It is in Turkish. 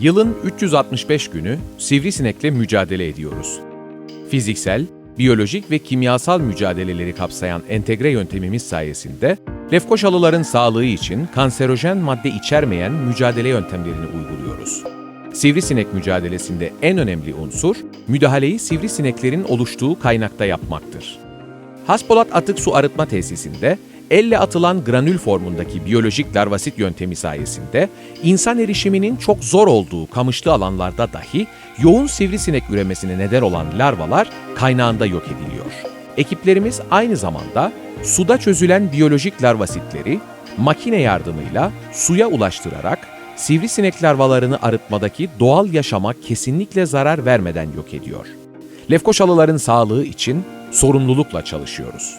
Yılın 365 günü sivrisinekle mücadele ediyoruz. Fiziksel, biyolojik ve kimyasal mücadeleleri kapsayan entegre yöntemimiz sayesinde Lefkoşalıların sağlığı için kanserojen madde içermeyen mücadele yöntemlerini uyguluyoruz. Sivrisinek mücadelesinde en önemli unsur, müdahaleyi sivrisineklerin oluştuğu kaynakta yapmaktır. Haspolat atık su arıtma tesisinde elle atılan granül formundaki biyolojik larvasit yöntemi sayesinde insan erişiminin çok zor olduğu kamışlı alanlarda dahi yoğun sivrisinek üremesine neden olan larvalar kaynağında yok ediliyor. Ekiplerimiz aynı zamanda suda çözülen biyolojik larvasitleri makine yardımıyla suya ulaştırarak sivrisinek larvalarını arıtmadaki doğal yaşama kesinlikle zarar vermeden yok ediyor. Lefkoşalıların sağlığı için sorumlulukla çalışıyoruz.